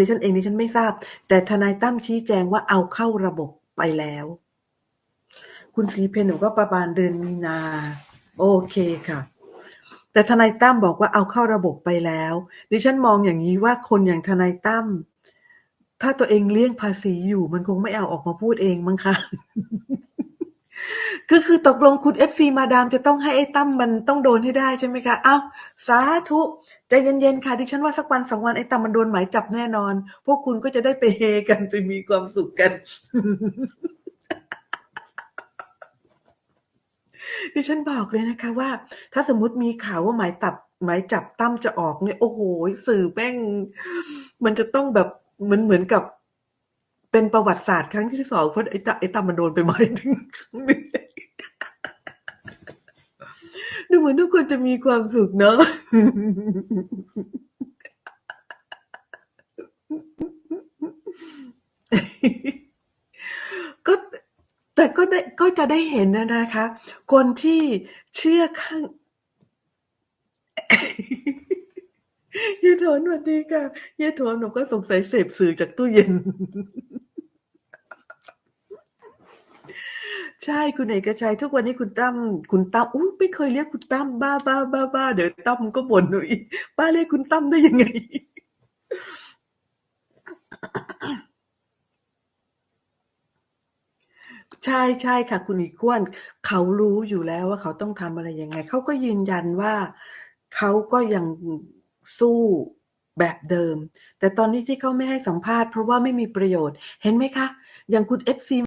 ดิฉันเองดิฉันไม่ทราบ แต่ทนายตั้มชี้แจงว่าเอาเข้าระบบไปแล้ว คุณสีเพนหนูก็ประมาณเดือนมีนา โอเคค่ะ แต่ทนายตั้มบอกว่าเอาเข้าระบบไปแล้ว ดิฉันมองอย่างนี้ว่าคนอย่างทนายตั้มถ้าตัวเองเลี่ยงภาษีอยู่มันคงไม่เอาออกมาพูดเองมั้งคะ ก็คือตกลงคุณเอฟซีมาดามจะต้องให้ไอ้ตั้มมันต้องโดนให้ได้ใช่ไหมคะ เอ้าสาธุใจเย็นๆค่ะดิฉันว่าสักวันสองวันไอ้ตั้มมันโดนหมายจับแน่นอน พวกคุณก็จะได้ไปเฮกันไปมีความสุขกัน ดิฉันบอกเลยนะคะว่า ถ้าสมมติมีข่าวว่าหมายตับหมายจับตั้มจะออกเนี่ยโอ้โหสื่อแม่งมันจะต้องแบบเหมือนเหมือนกับเป็นประวัติศาสตร์ครั้งที่สองเพราะไอ้ตั้มไอ้ตั้มมันโดนไปหมายถึงครั้งนึง ดูเหมือนทุกคนจะมีความสุขเนาะก็แต่ก็ได้ก็จะได้เห็นนะนะคะ คนที่เชื่อข้างเฮียโถนสวัสดีค่ะเฮียโถนหนูก็สงสัยเสพสื่อจากตู้เย็น ใช่คุณเอกชัย ทุกวันนี้คุณตั้มคุณตั้มอุ้ยไม่เคยเรียกคุณตั้มบ้าบ้าบ้าบ้าเดี๋ยวตั้มก็บ่นหนูอีกป้าเรียกคุณตั้มได้ยังไง ใช่ใช่ค่ะ คุณอีกวนเขารู้อยู่แล้วว่าเขาต้องทำอะไรยังไง เขาก็ยืนยันว่าเขาก็ยังสู้แบบเดิม แต่ตอนนี้ที่เขาไม่ให้สัมภาษณ์เพราะว่าไม่มีประโยชน์ เห็นไหมคะ อย่างคุณเอฟซี